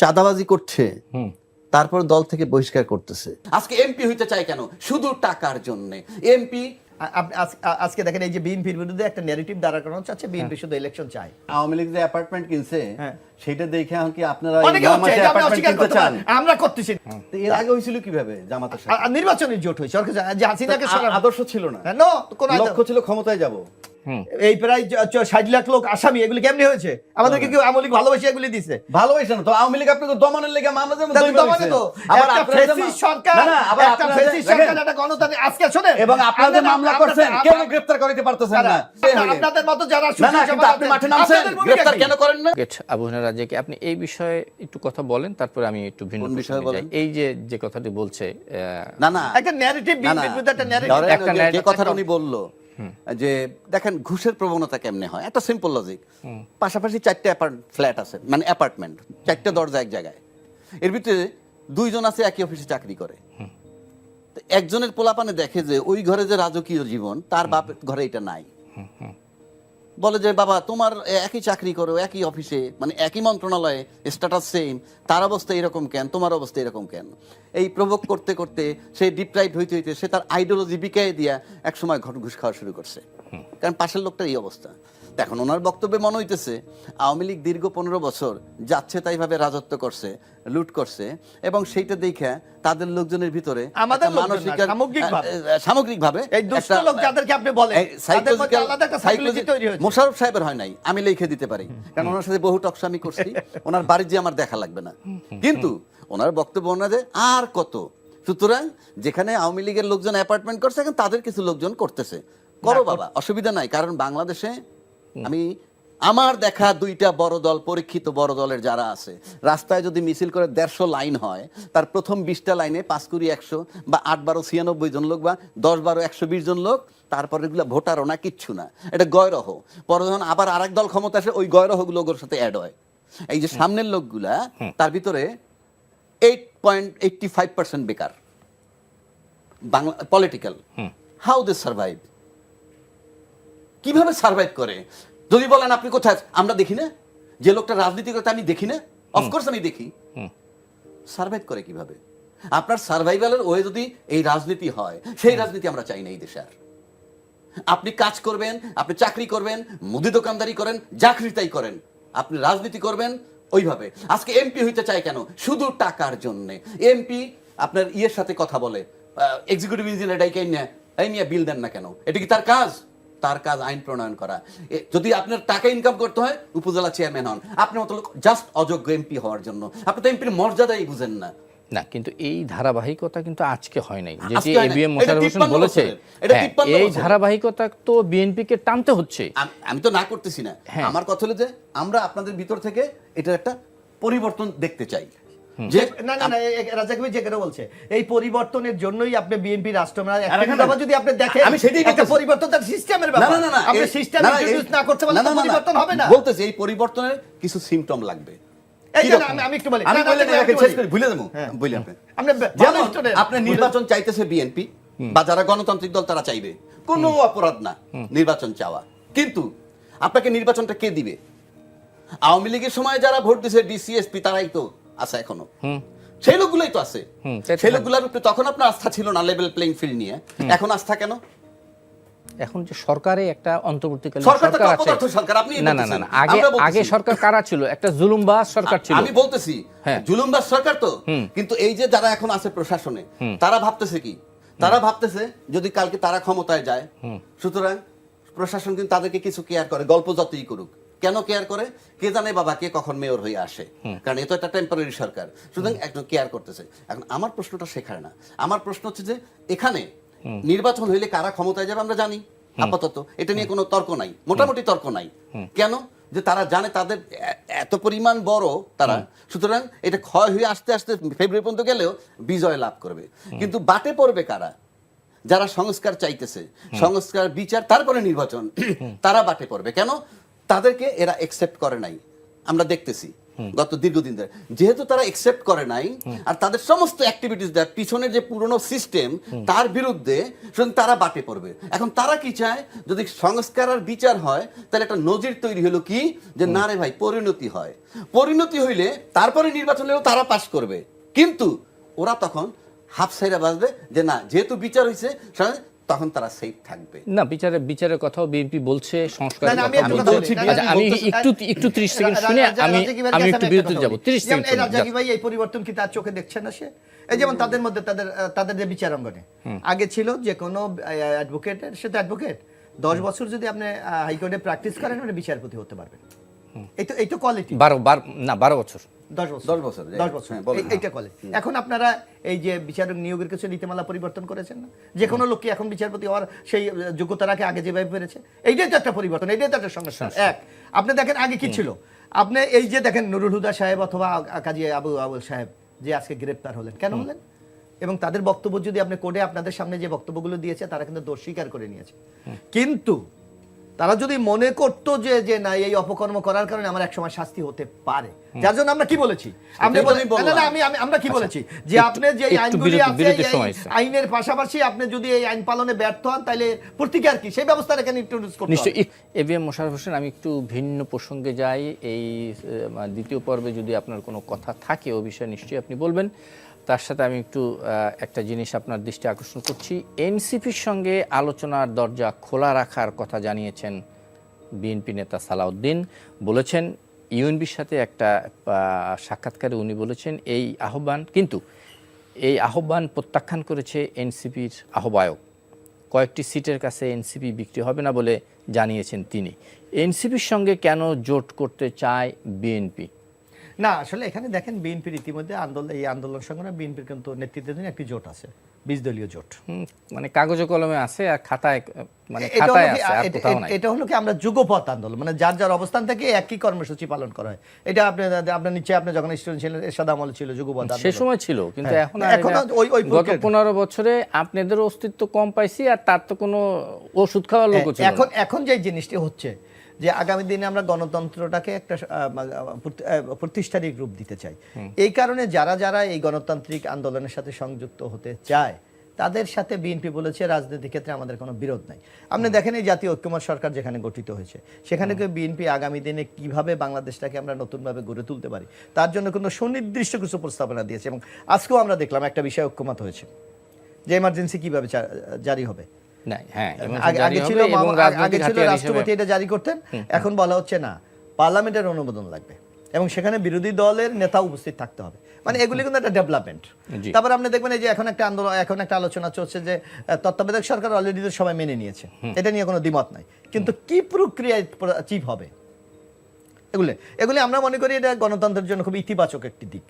চাঁদাবাজি করছে। তারপর দল থেকে বহিষ্কার করতেছে। আজকে এমপি হইতে চায় কেন? শুধু টাকার জন্য। এমপি আপনি আজকে দেখেন এই যে বিএনপির বিরুদ্ধে একটা নেগেটিভ দাঁড়া করানো চাচ্ছে বিএনপি শুধু ইলেকশন চায়। আওয়ামী লীগ যে অ্যাপার্টমেন্ট কিনছে হ্যাঁ। সেটা দেখে এখন কি আপনারা কিনতে চান? আমরা করতেছি। এর আগে হয়েছিল কীভাবে জামাতের সাথে? নির্বাচনের জোট হয়েছে। যে হাসিনাকে আদর্শ ছিল না। হ্যাঁ, কোনো লক্ষ্য ছিল ক্ষমতায় যাব। এই প্রায় ষাট লাখ লোক আসামি এগুলি কেমনি হয়েছে? আমাদেরকে কেউ আমলিক ভালোবাসি এগুলি দিছে? ভালোবাসে না তো আওয়ামী লীগ আপনাকে দমনের লেগে তাহলে দমানে তো। আবার একটা ফ্যাসিস্ট সরকার না, আবার একটা ফ্যাসিস্ট সরকার একটা গণতান্ত্রিক আজকে শোনেন এবং আমরা- মামলা করছেন কেউ গ্রেফতার করতে পারতেছেন না আপনাদের মতো যারা না, না, কিন্তু আপনি মাঠে নামছেন, গ্রেফতার কেন করেন না? আবু রাজাকে আপনি এই বিষয়ে একটু কথা বলেন তারপরে আমি একটু ভিন্ন কোন বিষয়ে যাই। বলেন? এই যে যে কথাটি বলছে আহ, না না। একটা ন্যারেটিভ একটা ন্যারেটিভ একটা যে- কথাটা উনি বলল। যে দেখেন ঘুষের প্রবণতা কেমনে হয়? এত সিম্পল লজিক পাশাপাশি চারটে ফ্ল্যাট আছে মানে অ্যাপার্টমেন্ট চারটে দরজা এক জায়গায়। এর ভিতরে দুইজন আছে একই অফিসে চাকরি করে। একজনের পোলাপানে দেখে যে ওই ঘরে যে রাজকীয় জীবন তার বাপ ঘরে এটা নাই। বলে যে বাবা তোমার একই চাকরি করো একই অফিসে মানে একই মন্ত্রণালয়ে স্ট্যাটাস সেম তার অবস্থা এরকম কেন? তোমার অবস্থা এরকম কেন? এই প্রভোগ করতে করতে সে ডিপ্রাইভ হইতে হইতে সে তার আইডিওলজি বিকায় দিয়া একসময় ঘট ঘুষ খাওয়া শুরু করছে। কারণ পাশের লোকটার এই অবস্থা। এখন ওনার বক্তব্যে মনে হইতেছে আওয়ামী লীগ দীর্ঘ পনেরো বছর যাচ্ছে তাইভাবে রাজত্ব করছে লুট করছে এবং সেইটা দেখে তাদের লোকজনের ভিতরে আমাদের মানসিক সামগ্রিকভাবে। মোশাররফ সাহেবের হয় নাই আমি লিখে দিতে পারি। কারণ ওনার সাথে বহু টকশো আমি করছি ওনার বাড়ি যে আমার দেখা লাগবে না। কিন্তু ওনার বক্তব্য ওনার যে আর কত। সুতরাং যেখানে আওয়ামী লীগের লোকজন অ্যাপার্টমেন্ট করছে এখন তাদের কিছু লোকজন করতেছে। করো বাবা অসুবিধা নাই কারণ বাংলাদেশে আমি আমার দেখা দুইটা বড় দল পরীক্ষিত বড় দলের যারা আছে রাস্তায় যদি মিছিল করে দেড়শো লাইন হয় তার প্রথম বিশটা লাইনে পাঁচ কুড়ি একশো বা আট বারো ছিয়ানব্বই জন লোক বা দশ বারো একশো বিশ জন লোক তারপরে এগুলো ভোটারও না কিচ্ছু না। এটা গয়রহ। পরে যখন আবার আরেক দল ক্ষমতা আসে ওই গয়রহগুলো ওর সাথে অ্যাড হয়। এই যে সামনের লোকগুলা তার ভিতরে eight point eighty five percent বেকার। Bangla political how they survive কীভাবে সার্ভাইভ করে? যদি বলেন আপনি কোথায় আমরা দেখি না? যে লোকটা রাজনীতি করতে আমি দেখি না? অফকোর্স আমি দেখি। সার্ভাইভ করে কীভাবে? আপনার সার্ভাইভালের ওয়ে যদি এই রাজনীতি হয় সেই রাজনীতি আমরা চাই না এই দেশে আর। আপনি কাজ করবেন আপনি চাকরি করবেন মুদি দোকানদারি করেন চাকরি তাই করেন। আপনি রাজনীতি করবেন ওইভাবে। আজকে এমপি হইতে চায় কেন? শুধু টাকার জন্য। এমপি আপনার ইয়ের সাথে কথা বলে এক্সিকিউটিভ ইঞ্জিনিয়ার ডাইকে নিয়ে এই নিয়ে বিল দেন না কেন? এটা কি তার কাজ? তার কাজ আইন প্রণয়ন করা। যদি আপনার টাকা ইনকাম করতে হয় উপজেলা চেয়ারম্যান হন। আপনি মতো লোক জাস্ট অযোগ্য এমপি হওয়ার জন্য। আপনি তো এমপির মর্যাদাই বুঝেন না। না কিন্তু এই ধারাবাহিকতা কিন্তু আজকে হয় নাই। হয় নাই। এবিএম মোশাররফ হোসেন বলেছে হ্যাঁ, 53 এই ধারাবাহিকতা তো বিএনপিকে টানতে হচ্ছে। আমি তো না করতেছি না। হ্যাঁ। আমার কথা হলো যে আমরা আপনাদের ভিতর থেকে এটা একটা পরিবর্তন দেখতে চাই। যে না না না এ- এ- রাজা কবির বলছে এই পরিবর্তনের জন্যই আপনি বিএনপি রাষ্ট্র যদি আপনি দেখেন আমি সেটাই একটা পরিবর্তন তার সিস্টেমের ব্যাপার না না না আপনি সিস্টেম ইন্ট্রোডিউস না করতে পারলে পরিবর্তন হবে না বলতেছি এই পরিবর্তনের কিছু সিমটম লাগবে এই যে আমি- আমি একটু বলি। আমি না, না, বললে আমি না, একটু শেষ বলি। ভুলে দেবো হ্যাঁ। বলি আপনি নির্বাচন চাইতেছে বিএনপি বা যারা গণতান্ত্রিক দল তারা চাইবে কোনো অপরাধ না নির্বাচন চাওয়া কিন্তু আপনাকে নির্বাচনটা কে দিবে আওয়ামী লীগের সময় যারা ভোট দিছে ডিসিএসপি তারাই তো আছে এখনও। সেই লোকগুলোই তো আছে। সেই লোকগুলোর উপরে তখন আপনার আস্থা ছিল না লেভেল প্লেইং ফিল্ড নিয়ে। এখন আস্থা কেন? এখন যে সরকারে একটা অন্তর্বর্তীকালীন সরকার আছে। সরকার, আপনি না না না আগে আগে সরকার কারা ছিল? একটা জুলুমবাজ সরকার ছিল। আমি বলতেছি হ্যাঁ। জুলুমবাজ সরকার তো। কিন্তু এই যে যারা এখন আছে প্রশাসনে তারা ভাবতেছে কি? তারা ভাবতেছে যদি কালকে তারা ক্ষমতায় যায় সুতরাং প্রশাসন কিন্তু তাদেরকে কিছু কেয়ার করে গল্প যতই করুক। কেন কেয়ার করে? কে জানে বাবা কে কখন মেয়র হয়ে আসে? কারণ এ তো একটা টেম্পোরারি সরকার। সুতরাং একজন কেয়ার করতেছে। এখন আমার প্রশ্নটা শেখায় না। আমার প্রশ্ন হচ্ছে যে এখানে নির্বাচন হইলে কারা ক্ষমতায় যাবে আমরা জানি আপাতত। এটা নিয়ে কোনো তর্ক নাই। মোটামুটি তর্ক নাই। কেন? যে তারা জানে তাদের এত পরিমাণ বড় তারা। সুতরাং এটা ক্ষয় হয়ে আস্তে আস্তে ফেব্রুয়ারি পর্যন্ত গেলেও বিজয় লাভ করবে। কিন্তু বাটে পড়বে কারা? যারা সংস্কার চাইতেছে সংস্কার বিচার তারপরে নির্বাচন তারা বাটে পড়বে। কেন? তাদেরকে এরা একসেপ্ট করে নাই। আমরা দেখতেছি গত দীর্ঘদিন ধরে। যেহেতু তারা একসেপ্ট করে নাই আর তাদের সমস্ত অ্যাক্টিভিটিস দেয় পিছনের যে পুরনো সিস্টেম তার বিরুদ্ধে তারা বাটে পড়বে। এখন তারা কি চায়? যদি সংস্কার আর বিচার হয় তাহলে একটা নজির তৈরি হলো কি? যে না রে ভাই পরিণতি হয়। পরিণতি হইলে তারপরে নির্বাচন হলেও তারা পাশ করবে। কিন্তু ওরা তখন হাফ সাইডা বাজবে যে না যেহেতু বিচার হয়েছে তখন তারা সেফ থাকবে। না বিচারে বিচারের কথাও বিএনপি বলছে সংস্কার আমি। না, আচ্ছা আমি একটু একটু 30 সেকেন্ড শুনে আমি আমি একটু একটা বিরতি কথা যাব। 30 সেকেন্ড এই রাজাকি ভাই এই পরিবর্তন কি তার চোখে দেখছেন না সে? এই যেমন তাদের মধ্যে তাদের তাদের যে বিচার অঙ্গনে আগে ছিল যে কোনো অ্যাডভোকেটের সে তো অ্যাডভোকেট দশ বছর যদি আপনি হাইকোর্টে প্র্যাকটিস করেন আপনি বিচারপতি হতে পারবেন। এই তো এই তো কোয়ালিটি বারো বার না বারো বছর। দশ বছর দশ বছর, দশ বছর এইটা কলে এখন আপনারা এই যে বিচারক নিয়োগের কিছু নীতিমালা পরিবর্তন করেছেন না? যে কোনো লোককে এখন বিচারপতি হওয়ার সেই যোগ্যতা রাখে আগে যেভাবে পেরেছে এইটাই তো একটা পরিবর্তন এইটাই তো একটা সংস্কার এক আপনি দেখেন আগে কি ছিল? আপনি এই যে দেখেন নুরুল হুদা সাহেব অথবা কাজী আবু আবুল সাহেব যে আজকে গ্রেপ্তার হলেন কেন হলেন? এবং তাদের বক্তব্য যদি আপনি কোর্টে আপনাদের সামনে যে বক্তব্যগুলো দিয়েছে তারা কিন্তু দোষ স্বীকার করে নিয়েছে। কিন্তু তারা যদি মনে করতো যে যে না এই অপকর্ম করার কারণে আমার একসময় শাস্তি হতে পারে। যার জন্য আমরা কি বলেছি? আমি আমরা কি বলেছি? যে আপনি যে আইনগুলি আছে সময়। আইনের পাশাপাশি আপনি যদি এই আইন পালনে ব্যর্থ হন তাহলে প্রতিকার কি? সেই ব্যবস্থা এখানে ইন্ট্রোডিউস করতে নিশ্চয়ই। এবিএম মোশারফ হোসেন আমি একটু ভিন্ন প্রসঙ্গে যাই। এই দ্বিতীয় পর্বে যদি আপনার কোনো কথা থাকে ও বিষয়ে নিশ্চয়ই আপনি বলবেন। তার সাথে আমি একটু একটা জিনিস আপনার দৃষ্টি আকর্ষণ করছি। এনসিপির সঙ্গে আলোচনার দরজা খোলা রাখার কথা জানিয়েছেন বিএনপি নেতা সালাউদ্দিন। বলেছেন ইউএনবির সাথে একটা সাক্ষাৎকারে উনি বলেছেন, এই আহ্বান, কিন্তু এই আহ্বান প্রত্যাখ্যান করেছে এনসিপির আহ্বায়ক। কয়েকটি সিটের কাছে এনসিপি বিক্রি হবে না বলে জানিয়েছেন তিনি। এনসিপির সঙ্গে কেন জোট করতে চায় বিএনপি? না আসলে এখানে দেখেন বিএনপির ইতিমধ্যে আন্দোলন এই আন্দোলন সংগ্রামে বিএনপির কিন্তু নেতৃত্বাধীন একটি জোট আছে বিশ দলীয় জোট মানে কাগজে কলমে আছে আর খাতায় মানে এটা খাতায় হলো কি, আছে আর কোথাও নাই। এটা হলো কি আমরা যুগপথ আন্দোলন মানে যার যার অবস্থান থেকে একই কর্মসূচি পালন করা হয়। এটা আপনি আপনার নিচে আপনি যখন স্টুডেন্ট ছিলেন এরশাদ আমল ছিল যুগপথ সে সময় ছিল কিন্তু হ্যাঁ, এখন এখন ওই- ওই গত প্রক্রিয়াটা। পনেরো বছরে আপনাদের অস্তিত্ব কম পাইছি আর তার তো কোনো ওষুধ খাওয়ার লোক ছিল এখন এখন যে জিনিসটি হচ্ছে যে আগামী দিনে আমরা গণতন্ত্রটাকে একটা প্রাতিষ্ঠানিক রূপ দিতে চাই। এই কারণে যারা যারা এই গণতান্ত্রিক আন্দোলনের সাথে সংযুক্ত হতে চায় তাদের সাথে বিএনপি বলেছে রাজনীতি ক্ষেত্রে আমাদের কোনো বিরোধ নাই। আপনি দেখেন এই জাতীয় ঐক্যমত সরকার যেখানে গঠিত হয়েছে সেখানে বিএনপি আগামী দিনে কীভাবে বাংলাদেশটাকে আমরা নতুনভাবে গড়ে তুলতে পারি? তার জন্য কোনো সুনির্দিষ্ট কিছু প্রস্তাবনা দিয়েছে এবং আজকেও আমরা দেখলাম একটা বিষয় ঐক্যমত হয়েছে। যে এমার্জেন্সি কীভাবে জারি হবে? না, হ্যাঁ এবং আগে জারি আগে হবে ছিল এবং মামা- আগে ছিল রাষ্ট্রপতি এটা জারি করতেন এখন বলা হচ্ছে না পার্লামেন্টের অনুমোদন লাগবে। এবং সেখানে বিরোধী দলের নেতা উপস্থিত থাকতে হবে। মানে এগুলি কিন্তু একটা ডেভেলপমেন্ট। তারপর আপনি দেখবেন এই যে এখন একটা আন্দোলন এখন একটা আলোচনা চলছে যে তত্ত্বাবধায়ক সরকার অলরেডি তো সবাই মেনে নিয়েছে। এটা নিয়ে কোনো দ্বিমত নাই। কিন্তু কি প্রক্রিয়ায় চিফ হবে? এগুলো এগুলি আমরা মনে করি এটা গণতন্ত্রের জন্য খুব ইতিবাচক একটি দিক।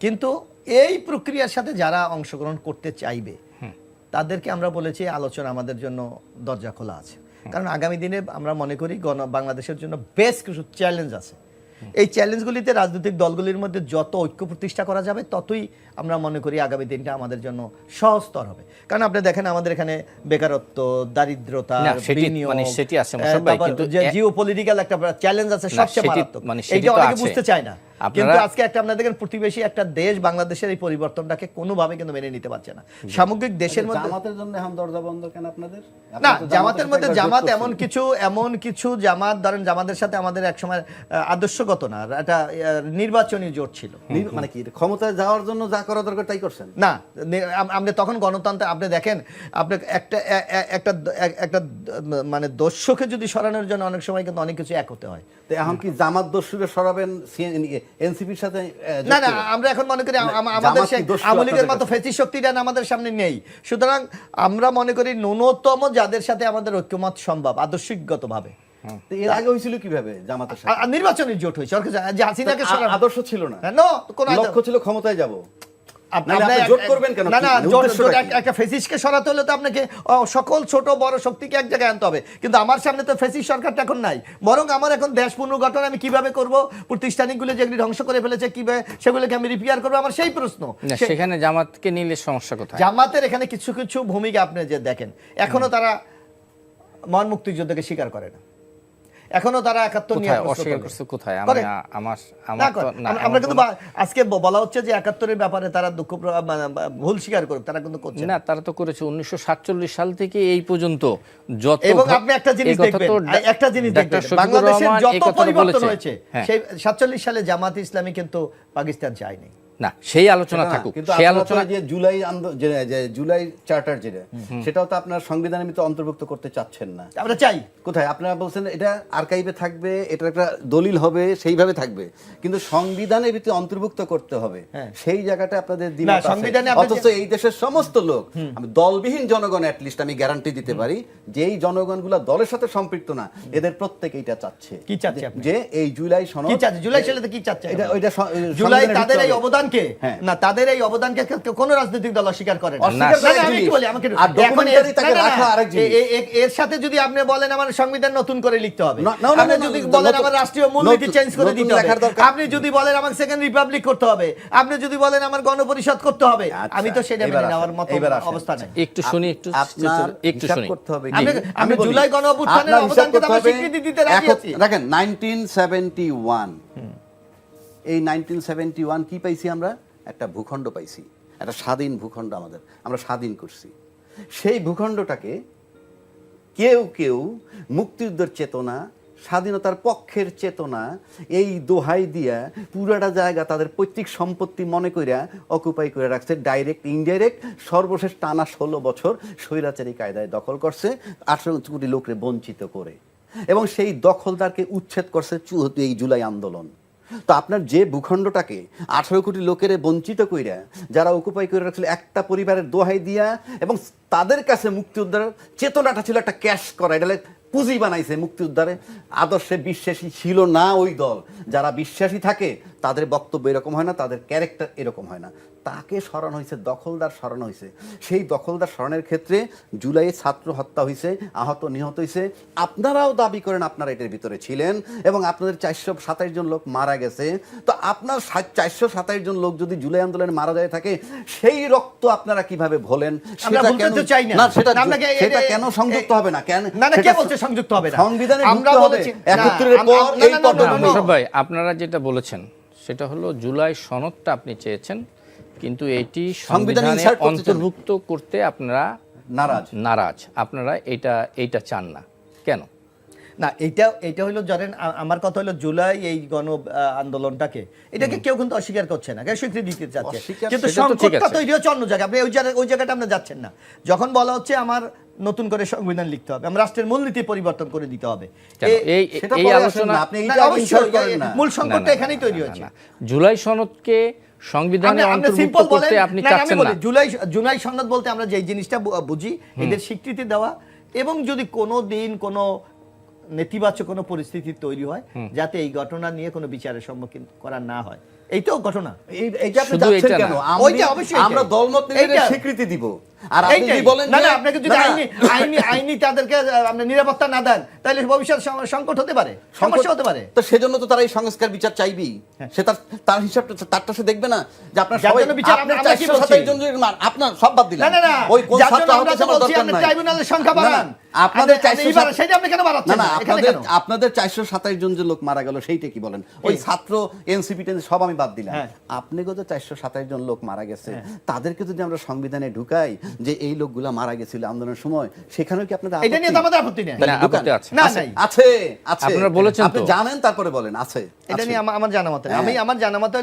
কিন্তু এই প্রক্রিয়ার সাথে যারা অংশগ্রহণ করতে চাইবে তাদেরকে আমরা বলেছি আলোচনা আমাদের জন্য দরজা খোলা আছে। কারণ আগামী দিনে আমরা মনে করি গণ বাংলাদেশের জন্য বেশ কিছু চ্যালেঞ্জ আছে। এই চ্যালেঞ্জগুলিতে রাজনৈতিক দলগুলির মধ্যে যত ঐক্য প্রতিষ্ঠা করা যাবে ততই আমরা মনে করি আগামী দিনটা আমাদের জন্য সহজতর হবে। কারণ আপনি দেখেন আমাদের এখানে বেকারত্ব দারিদ্রতা মানে জিও পলিটিক্যাল একটা চ্যালেঞ্জ আছে সবচেয়ে মারাত্মক। মানে এইটা অনেকে বুঝতে চায় না। কিন্তু আজকে একটা আপনারা দেখেন প্রতিবেশী একটা দেশ বাংলাদেশের এই পরিবর্তনটাকে কোনোভাবে কিন্তু মেনে নিতে পারছে না। সামগ্রিক দেশের মধ্যে জামাতের জন্য এখন দরজা বন্ধ কেন আপনাদের? না জামাতের মধ্যে জামাত এমন কিছু এমন কিছু জামাত ধরেন জামাতের সাথে আমাদের একসময় আদর্শগত না একটা নির্বাচনী জোট ছিল। মানে কি ক্ষমতায় যাওয়ার জন্য যা করা দরকার তাই করছেন? না আপনি তখন গণতন্ত্র আপনি দেখেন আপনি একটা একটা একটা মানে দস্যুকে যদি সরানোর জন্য অনেক সময় কিন্তু অনেক কিছু এক হতে হয়। তো এখন কি জামাত দস্যুরে সরাবেন এনসিপির সাথে না না আমরা এখন মনে করি আম- আম- আমাদের আওয়ামী লীগের আপনাদের মতো ফেসি শক্তিটা আমাদের সামনে নেই। সুতরাং আমরা মনে করি ন্যূনতম যাদের সাথে আমাদের ঐক্যমত সম্ভব আদর্শিকগতভাবে। এর আগে হয়েছিল কীভাবে জামাতের সাথে? নির্বাচনী জোট হয়েছে হাসিনাকে আদর্শ ছিল না। হ্যাঁ, কোনো লক্ষ্য ছিল ক্ষমতায় যাব। আপ- নাহলে আপনি আপনি এক- জোট এক- করবেন কেন? না না কি- জোট উদ্দেশ্যটা জোট কি? এক- একটা ফেসিসকে সরাতে হলে তো আপনাকে সকল ছোট বড় শক্তিকে এক জায়গায় আনতে হবে। কিন্তু আমার সামনে তো ফেসিস সরকারটা এখন নাই। বরং আমার এখন দেশ পুনর্গঠন আমি কীভাবে করব? প্রতিষ্ঠানিকগুলো যেগুলি ধ্বংস করে ফেলেছে কীভাবে সেগুলোকে আমি রিপেয়ার করব? আমার সেই প্রশ্ন। সেখানে জামাতকে নিলে সমস্যা কোথায়? জামাতের এখানে কিছু কিছু ভূমিকা আপনি যে দেখেন এখনও তারা মহান মুক্তিযুদ্ধকে স্বীকার করে না। এখনও তারা একাত্তর নিয়ে অস্বীকার করছে। কোথায়? আমি আমার আমার কিন্তু আজকে বলা হচ্ছে যে একাত্তরের ব্যাপারে তারা দুঃখ মানে, ভুল স্বীকার করুক তারা কিন্তু করছে না। তারা তো করেছে। উনিশশো সাতচল্লিশ সাল থেকে এই পর্যন্ত যত এবং আপনি একটা জিনিস দেখবেন একটা জিনিস দেখবেন বাংলাদেশের যত পরিবর্তন হয়েছে হ্যাঁ। সেই সাতচল্লিশ সালে জামাত ইসলামী কিন্তু পাকিস্তান চায়নি। না সেই আলোচনা থাকুক সেই আলোচনা যে জুলাই যে জুলাই চার্টার যেটা সেটাও তো আপনার সংবিধানের ভিতরে অন্তর্ভুক্ত করতে চাচ্ছেন না। আমরা চাই। কোথায়? আপনারা বলছেন এটা আর্কাইভে থাকবে এটা একটা দলিল হবে সেইভাবে থাকবে। কিন্তু সংবিধানের ভিতরে অন্তর্ভুক্ত করতে হবে। হ্যাঁ। সেই জায়গাটা আপনাদের দ্বিমত না, আছে। সংবিধানে অথচ এই দেশের সমস্ত লোক আমি দলবিহীন জনগণ অ্যাটলিস্ট আমি গ্যারান্টি দিতে পারি যে এই জনগণগুলো দলের সাথে সম্পৃক্ত না এদের প্রত্যেকে এটা চাচ্ছে। কি চাচ্ছে যে- এই জুলাই সনদ কি চাচ্ছে? জুলাই সালে কি চাচ্ছে এটা ওইটা জুলাই তাদের এই ভিতরে- অবদানকে? হ্যাঁ। না তাদের এই অবদানকে কোনো রাজনৈতিক দল অস্বীকার করে এর- সাথে যদি আপনি বলেন আমার সংবিধান নতুন করে লিখতে হবে। না, না, না, আপনি যদি বলেন আমার রাষ্ট্রীয় মূলনীতি চেঞ্জ করে দিতে হবে। আপনি যদি বলেন আমাকে সেকেন্ড রিপাবলিক করতে হবে। আপনি যদি বলেন আমার গণপরিষদ করতে হবে। আচ্ছা, আমি তো সেটা মেনে নেওয়ার মতো অবস্থা নেই। একটু শুনি একটু একটু শুনি। করতে হবে আমি- জুলাই গণ অবদানকে তো আমরা স্বীকৃতি দিতে রাজি আছি। দেখেন 1971 এই 1971 কি পাইছি আমরা? একটা ভূখণ্ড পাইছি। একটা স্বাধীন ভূখণ্ড আমাদের। আমরা স্বাধীন করছি। সেই ভূখণ্ডটাকে কেউ কেউ মুক্তিযুদ্ধের চেতনা, স্বাধীনতার পক্ষের চেতনা, এই দোহাই দিয়া পুরাটা জায়গা তাদের পৈতৃক সম্পত্তি মনে কইরা অকুপাই করে রাখছে। ডাইরেক্ট ইনডাইরেক্ট সর্বশেষ টানা ষোলো বছর স্বৈরাচারী কায়দায় দখল করছে আঠারো কোটি লোকরে বঞ্চিত করে। এবং সেই দখলদারকে উচ্ছেদ করছে এই জুলাই আন্দোলন। তো আপনার যে ভূখণ্ডটাকে আঠারো কোটি লোকের বঞ্চিত কইরা, যারা অকুপাই করে রাখছিল, একটা পরিবারের দোহাই দিয়া এবং তাদের কাছে মুক্তি মুক্তিযোদ্ধার চেতনাটা ছিল একটা ক্যাশ করা। এটা পুঁজি বানাইছে মুক্তি উদ্ধারে আদর্শে বিশ্বাসী ছিল না ওই দল। যারা বিশ্বাসী থাকে তাদের বক্তব্য এরকম হয় না তাদের ক্যারেক্টার এরকম হয় না। তাকে স্মরণ হয়েছে দখলদার স্মরণ হয়েছে। সেই দখলদার স্মরণের ক্ষেত্রে জুলাইয়ে ছাত্র হত্যা হয়েছে আহত নিহত হয়েছে। আপনারাও দাবি করেন আপনারা এটার ভিতরে ছিলেন এবং আপনাদের চারশো সাতাইশ জন লোক মারা গেছে। তো আপনার চারশো সাতাইশ জন লোক যদি জুলাই আন্দোলনে মারা যায় থাকে সেই রক্ত আপনারা কীভাবে ভোলেন? সেটা কেন- চাই না। না সেটা না, আপনাকে এ- সেটা কেন সংযুক্ত হবে না? কেন না, না, কে বলছে সংযুক্ত হবে না? সংবিধানে আমরা বলেছি, পর এই ভাই আপনারা যেটা বলেছেন সেটা হলো জুলাই সনদটা আপনি চেয়েছেন কিন্তু এটি সংবিধানে। অন্তর্ভুক্ত করতে আপনারা নারাজ। নারাজ। আপনারা এটা এইটা চান না। কেন? না এটা এটা হলো আ- আমার কথা হলো জুলাই এই গণ আন্দোলনটাকে। এটাকে কেউ কিন্তু অস্বীকার করছে না কেউ স্বীকৃতি দিতে চাচ্ছে। কিন্তু সংকটটা তৈরি হচ্ছে অন্য জায়গায়। আপনি ওই জায়গায় ওই জায়গাটা আপনি যাচ্ছেন না। যখন বলা হচ্ছে আমার নতুন করে সংবিধান লিখতে হবে। আমার রাষ্ট্রের মূলনীতি পরিবর্তন করে দিতে হবে। এই আলোচনা আপনি। মূল সংকটটা এখানেই তৈরি না। জুলাই সনদকে সংবিধানে আমরা- আমরা অন্তর্ভুক্ত করতে আপনি না, না, আমি চাচ্ছেন না। জুলাই জুলাই সনদ বলতে আমরা যে জিনিসটা বুঝি এদের স্বীকৃতি দেওয়া এবং যদি কোনো দিন কোনো নেতিবাচক কোনো পরিস্থিতি তৈরি হয় যাতে এই ঘটনা নিয়ে কোনো বিচারের সম্মুখীন করা না হয়। এইটাও ঘটনা। এই- আপনি কেন? অবশ্যই আমরা দলমত স্বীকৃতি দিব। আর আপনি যদি বলেন না না আপনাকে যদি আইনি আইনি আইনি তাদেরকে আপনি নিরাপত্তা না দেন তাহলে ভবিষ্যৎ সংকট হতে পারে। সমস্যা হতে পারে। তো সেজন্য তো তারা এই সংস্কার বিচার চাইবেই। সে তার তার হিসাবটা তারটা সে দেখবে না যে আপনার সবাই বিচার আপনার আমরা- আমরা কি 427 বলছি? জন যদি আপনার সব বাদ দিলাম। না না ওই কোন ছাত্র হতে আমার দরকার নাই। ট্রাইব্যুনালের সংখ্যা বাড়ান। আপনাদের আপনি- আপনি 400 এবার সেটা আপনি কেন বাড়াচ্ছেন? না না না এখানে আপনাদের আপনাদের চারশো সাতাইশ জন যে লোক মারা গেল সেইটা কি বলেন? ওই ছাত্র এনসিপি সব আমি বাদ দিলাম। হ্যাঁ। আপনি গত চারশো সাতাইশ জন লোক মারা গেছে। তাদেরকে যদি আমরা সংবিধানে ঢুকাই যে এই লোকগুলা মারা গেছিল আন্দোলনের সময় সেখানেও কি আপনাদের এটা নিয়ে আমাদের আপত্তি নেই না, আপত্তি আছে। না, নাই। আছে আছে আপনারা বলেছেন আপনি জানেন তারপরে বলেন আছে এটা নিয়ে আমার আমার জানা মতে হ্যাঁ। আমি আমার জানা মতে